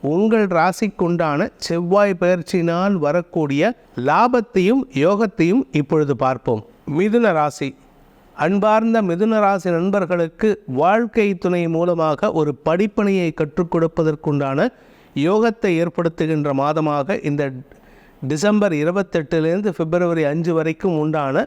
உங்கள் ராசிக்குண்டான செவ்வாய் பயிற்சியினால் வரக்கூடிய லாபத்தையும் யோகத்தையும் இப்பொழுது பார்ப்போம். மிதுன ராசி. அன்பார்ந்த மிதுன ராசி நண்பர்களுக்கு வாழ்க்கை துணை மூலமாக ஒரு படிப்பணியை கற்றுக் கொடுப்பதற்குண்டான யோகத்தை ஏற்படுத்துகின்ற மாதமாக இந்த டிசம்பர் இருபத்தெட்டுலேருந்து பிப்ரவரி அஞ்சு வரைக்கும் உண்டான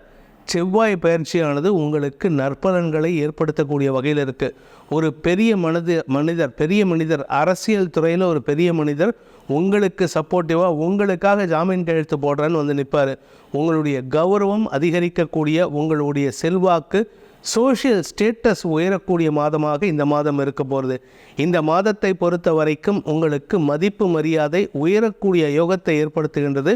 செவ்வாய் பயிற்சியானது உங்களுக்கு நற்பலன்களை ஏற்படுத்தக்கூடிய வகையில் இருக்குது ஒரு பெரிய மனித மனிதர் பெரிய மனிதர் அரசியல் துறையில் ஒரு பெரிய மனிதர் உங்களுக்கு சப்போர்ட்டிவாக உங்களுக்காக ஜாமீன் கையெழுத்து போடுறேன்னு வந்து நிற்பார் உங்களுடைய கௌரவம் அதிகரிக்கக்கூடிய உங்களுடைய செல்வாக்கு சோஷியல் ஸ்டேட்டஸ் உயரக்கூடிய மாதமாக இந்த மாதம் இருக்க போகிறது இந்த மாதத்தை பொறுத்த வரைக்கும் உங்களுக்கு மதிப்பு மரியாதை உயரக்கூடிய யோகத்தை ஏற்படுத்துகின்றது.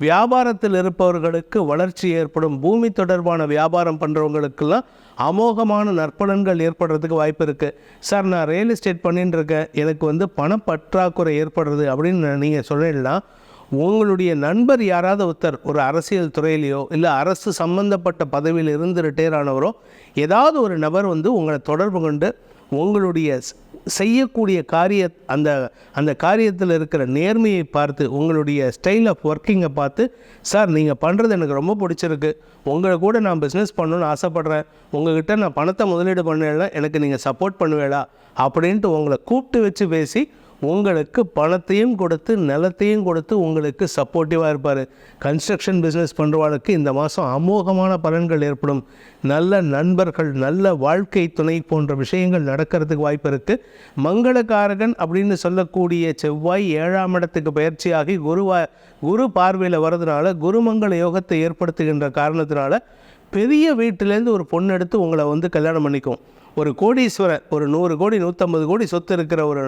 வியாபாரத்தில் இருப்பவர்களுக்கு வளர்ச்சி ஏற்படும். பூமி தொடர்பான வியாபாரம் பண்ணுறவங்களுக்கெல்லாம் அமோகமான நற்பலன்கள் ஏற்படுறதுக்கு வாய்ப்பு இருக்குது சார் நான் ரியல் எஸ்டேட் பண்ணிட்டு இருக்கேன். எனக்கு வந்து பணப்பற்றாக்குறை ஏற்படுறது அப்படின்னு நீங்கள் சொல்லலாம் உங்களுடைய நண்பர் யாராவது ஒருத்தர் ஒரு அரசியல் துறையிலையோ இல்லை அரசு சம்பந்தப்பட்ட பதவியில் இருந்து ரிட்டையர் ஆனவரோ ஏதாவது ஒரு நபர் வந்து உங்களை தொடர்பு கொண்டு உங்களுடைய செய்யக்கூடிய காரிய அந்த அந்த காரியத்தில் இருக்கிற நேர்மையை பார்த்து உங்களுடைய ஸ்டைல் ஆஃப் ஒர்க்கிங்கை பார்த்து சார் நீங்கள் பண்ணுறது எனக்கு ரொம்ப பிடிச்சிருக்கு. உங்களை கூட நான் பிஸ்னஸ் பண்ணணும்னு ஆசைப்பட்றேன். உங்ககிட்ட நான் பணத்தை முதலீடு பண்ணல எனக்கு நீங்கள் சப்போர்ட் பண்ணுவேளா அப்படின்ட்டு உங்களை கூப்பிட்டு வச்சு பேசி உங்களுக்கு பணத்தையும் கொடுத்து நிலத்தையும் கொடுத்து உங்களுக்கு சப்போர்ட்டிவாக இருப்பார். கன்ஸ்ட்ரக்ஷன் பிஸ்னஸ் பண்ணுறவாளுக்கு இந்த மாதம் அமோகமான பலன்கள் ஏற்படும். நல்ல நண்பர்கள் நல்ல வாழ்க்கை துணை போன்ற விஷயங்கள் நடக்கிறதுக்கு வாய்ப்பு இருக்குது மங்களகாரகன் அப்படின்னு சொல்லக்கூடிய செவ்வாய் ஏழாம் இடத்துக்கு பயிற்சியாகி குருவா குரு பார்வையில் வர்றதுனால குருமங்கள யோகத்தை ஏற்படுத்துகின்ற காரணத்தினால பெரிய வீட்டிலேருந்து ஒரு பொண்ணு எடுத்து உங்களை வந்து கல்யாணம் பண்ணிக்கும். ஒரு கோடீஸ்வரர் ஒரு நூறு கோடி நூற்றம்பது கோடி சொத்து இருக்கிற ஒரு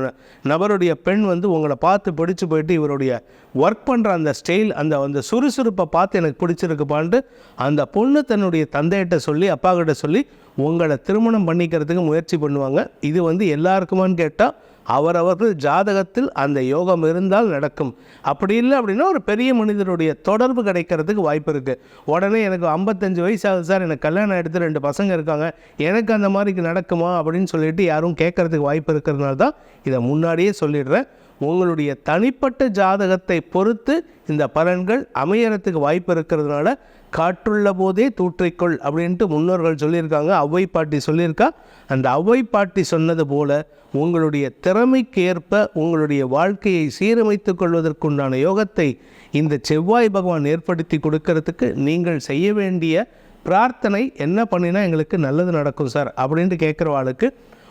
நபருடைய பெண் வந்து உங்களை பார்த்து பிடிச்சி போயிட்டு இவருடைய ஒர்க் பண்ணுற அந்த ஸ்டைல் அந்த அந்த சுறுசுறுப்பை பார்த்து எனக்கு பிடிச்சிருக்குப்பான்ட்டு அந்த பொண்ணு தன்னுடைய தந்தையிட்ட சொல்லி அப்பா கிட்ட சொல்லி உங்களை திருமணம் பண்ணிக்கிறதுக்கு முயற்சி பண்ணுவாங்க. இது வந்து எல்லாருக்குமான்னு கேட்டால் அவரவர்கள் ஜாதகத்தில் அந்த யோகம் இருந்தால் நடக்கும். அப்படி இல்லை அப்படின்னா ஒரு பெரிய மனிதருடைய தொடர்பு கிடைக்கிறதுக்கு வாய்ப்பு இருக்குது உடனே எனக்கு ஐம்பத்தஞ்சு வயசு ஆகுது சார் எனக்கு கல்யாணம் எடுத்து ரெண்டு பசங்க இருக்காங்க எனக்கு அந்த மாதிரி நடக்குமா அப்படின்னு சொல்லிட்டு யாரும் கேட்கறதுக்கு வாய்ப்பு இருக்கிறதுனால தான் இதை முன்னாடியே சொல்லிடுறேன். உங்களுடைய தனிப்பட்ட ஜாதகத்தை பொறுத்து இந்த பலன்கள் அமையறதுக்கு வாய்ப்பு இருக்கிறதுனால காற்றுள்ள போதே தூற்றிக்கொள் அப்படின்ட்டு முன்னோர்கள் சொல்லியிருக்காங்க. அவ்வை பாட்டி சொல்லியிருக்கா. அந்த அவ்வை பாட்டி சொன்னது போல உங்களுடைய திறமைக்கு ஏற்ப உங்களுடைய வாழ்க்கையை சீரமைத்து கொள்வதற்குண்டான யோகத்தை இந்த செவ்வாய் பகவான் ஏற்படுத்தி கொடுக்கறதுக்கு நீங்கள் செய்ய வேண்டிய பிரார்த்தனை என்ன பண்ணினா எங்களுக்கு நல்லது நடக்கும் சார் அப்படின்ட்டு கேட்குற ஆளுக்கு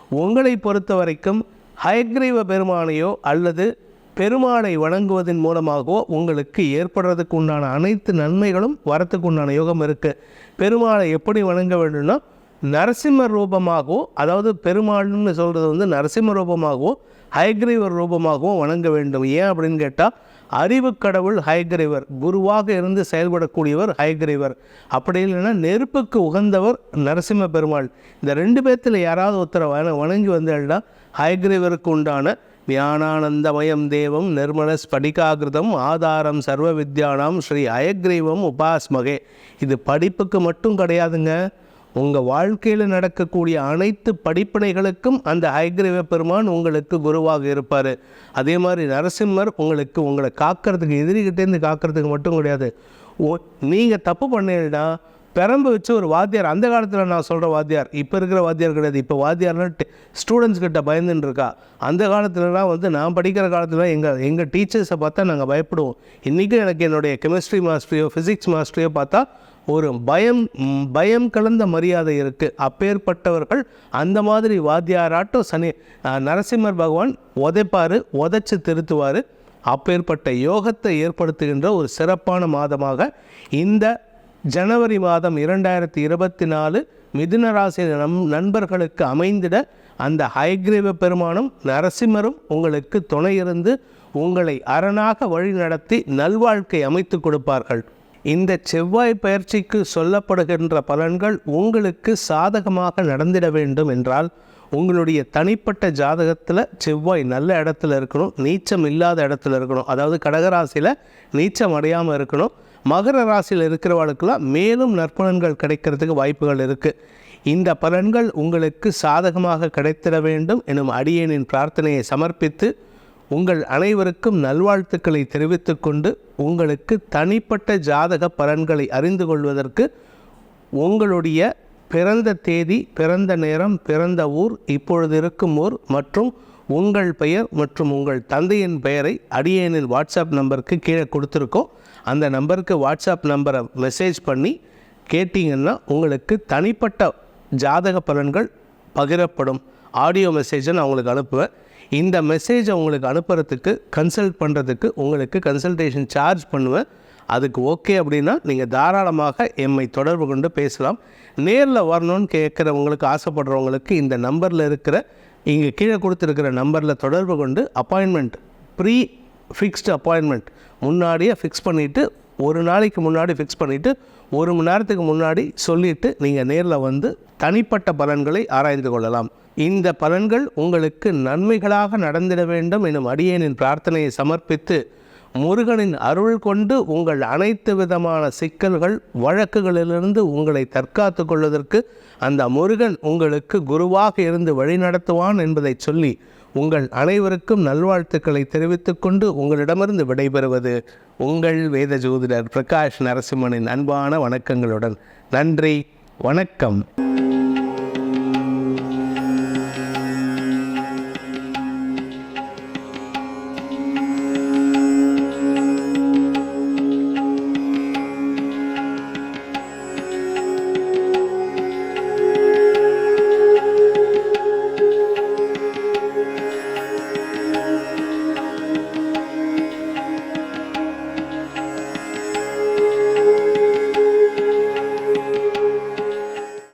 உங்களை பொறுத்த வரைக்கும் ஹயக்ரீவ பெருமானையோ அல்லது பெருமாளை வணங்குவதன் மூலமாகவோ உங்களுக்கு ஏற்படுறதுக்கு உண்டான அனைத்து நன்மைகளும் வரத்துக்கு உண்டான யோகம் இருக்குது பெருமாளை எப்படி வணங்க வேண்டும்னா நரசிம்ம ரூபமாகவோ அதாவது பெருமாள்னு சொல்கிறது வந்து நரசிம்ம ரூபமாகவோ ஹயக்ரீவர் ரூபமாகவோ வணங்க வேண்டும். ஏன் அப்படின்னு கேட்டால் அறிவு கடவுள் ஹயக்ரீவர் குருவாக இருந்து செயல்படக்கூடியவர் ஹயக்ரீவர். அப்படி இல்லைன்னா நெருப்புக்கு உகந்தவர் நரசிம்ம பெருமாள். இந்த ரெண்டு பேர்த்தில் யாராவது ஒருத்தரை வண வணங்கி வந்தால்னா ஹயக்ரீவருக்கு உண்டான ஞானானந்தமயம் தேவம் நிர்மல ஸ்படிகாகிருதம் ஆதாரம் சர்வ வித்யானாம் ஸ்ரீ அயக்ரீவம் உபாஸ்மகே. இது படிப்புக்கு மட்டும் கிடையாதுங்க. உங்கள் வாழ்க்கையில் நடக்கக்கூடிய அனைத்து படிப்பினைகளுக்கும் அந்த ஹைகிரீவ பெருமான் உங்களுக்கு குருவாக இருப்பார். அதே மாதிரி நரசிம்மர் உங்களுக்கு உங்களை காக்கிறதுக்கு எதிரிகிட்டேருந்து காக்கிறதுக்கு மட்டும் கிடையாது. ஓ நீங்கள் தப்பு பண்ணீங்கன்னா பெரம்பு வச்சு ஒரு வாத்தியார் அந்த காலத்தில் நான் சொல்கிற வாத்தியார் இப்போ இருக்கிற வாத்தியார் கிடையாது. இப்போ வாத்தியார்லாம் ஸ்டூடெண்ட்ஸ் கிட்ட பயந்துன்னு இருக்கா அந்த காலத்துலலாம் வந்து நான் படிக்கிற காலத்தில் எங்கள் எங்கள் டீச்சர்ஸை பார்த்தா நாங்கள் பயப்படுவோம். இன்றைக்கும் எனக்கு என்னுடைய கெமிஸ்ட்ரி மாஸ்டரியோ ஃபிசிக்ஸ் மாஸ்டரியோ பார்த்தா ஒரு பயம் பயம் கலந்த மரியாதை இருக்குது அப்பேற்பட்டவர்கள் அந்த மாதிரி வாத்தியாராட்டம் சனி நரசிம்மர் பகவான் உதைப்பார் உதைச்சி திருத்துவார். அப்பேற்பட்ட யோகத்தை ஏற்படுத்துகின்ற ஒரு சிறப்பான மாதமாக இந்த ஜனவரி மாதம் இரண்டாயிரத்தி இருபத்தி நாலு மிதுன ராசி நம் நண்பர்களுக்கு அமைந்திட அந்த ஹயக்ரீவ பெருமானும் நரசிம்மரும் உங்களுக்கு துணை இருந்து உங்களை அரணாக வழிநடத்தி நல்வாழ்க்கை அமைத்து கொடுப்பார்கள். இந்த செவ்வாய் பயிற்சிக்கு சொல்லப்படுகின்ற பலன்கள் உங்களுக்கு சாதகமாக நடந்திட வேண்டும் என்றால் உங்களுடைய தனிப்பட்ட ஜாதகத்தில் செவ்வாய் நல்ல இடத்துல இருக்கணும் நீச்சம் இல்லாத இடத்துல இருக்கணும். அதாவது கடகராசியில் நீச்சம் அடையாமல் இருக்கணும். மகர ராசியில் இருக்கிறவர்களுக்கெல்லாம் மேலும் நற்பலன்கள் கிடைக்கிறதுக்கு வாய்ப்புகள் இருக்குது இந்த பலன்கள் உங்களுக்கு சாதகமாக கிடைத்திட வேண்டும் எனும் அடியேனின் பிரார்த்தனையை சமர்ப்பித்து உங்கள் அனைவருக்கும் நல்வாழ்த்துக்களை தெரிவித்துக்கொண்டு உங்களுக்கு தனிப்பட்ட ஜாதக பலன்களை அறிந்து கொள்வதற்கு உங்களுடைய பிறந்த தேதி பிறந்த நேரம் பிறந்த ஊர் இப்பொழுது இருக்கும் ஊர் மற்றும் உங்கள் பெயர் மற்றும் உங்கள் தந்தையின் பெயரை அடியேனின் வாட்ஸ்அப் நம்பருக்கு கீழே கொடுத்துருக்கோம். அந்த நம்பருக்கு வாட்ஸ்அப் நம்பரை மெசேஜ் பண்ணி கேட்டிங்கன்னா உங்களுக்கு தனிப்பட்ட ஜாதக பலன்கள் பகிரப்படும். ஆடியோ மெசேஜை நான் உங்களுக்கு அனுப்புவேன். இந்த மெசேஜை உங்களுக்கு அனுப்புறதுக்கு கன்சல்ட் பண்ணுறதுக்கு உங்களுக்கு கன்சல்டேஷன் சார்ஜ் பண்ணுவேன். அதுக்கு ஓகே அப்படின்னா நீங்கள் தாராளமாக எம்மை தொடர்பு கொண்டு பேசலாம். நேரில் வரணும்னு கேட்குறவங்களுக்கு ஆசைப்படுறவங்களுக்கு இந்த நம்பரில் இருக்கிற இங்கே கீழே கொடுத்துருக்கிற நம்பரில் தொடர்பு கொண்டு அப்பாயின்மெண்ட் ப்ரீ ஃபிக்ஸ்டு அப்பாயின்மெண்ட் முன்னாடியே ஃபிக்ஸ் பண்ணிவிட்டு ஒரு நாளைக்கு முன்னாடி ஃபிக்ஸ் பண்ணிவிட்டு ஒரு மணி நேரத்துக்கு முன்னாடி சொல்லிவிட்டு நீங்கள் நேரில் வந்து தனிப்பட்ட பலன்களை ஆராய்ந்து கொள்ளலாம். இந்த பலன்கள் உங்களுக்கு நன்மைகளாக நடந்திட வேண்டும் எனும் அடியேனின் பிரார்த்தனையை சமர்ப்பித்து முருகனின் அருள் கொண்டு உங்கள் அனைத்து விதமான சிக்கல்கள் வழக்குகளிலிருந்து உங்களை தற்காத்து கொள்வதற்கு அந்த முருகன் உங்களுக்கு குருவாக இருந்து வழிநடத்துவான் என்பதை சொல்லி உங்கள் அனைவருக்கும் நல்வாழ்த்துக்களை தெரிவித்துக்கொண்டு உங்களிடமிருந்து விடைபெறுவது உங்கள் வேத ஜோதிடர் பிரகாஷ் நரசிம்மனின் அன்பான வணக்கங்களுடன். நன்றி வணக்கம்.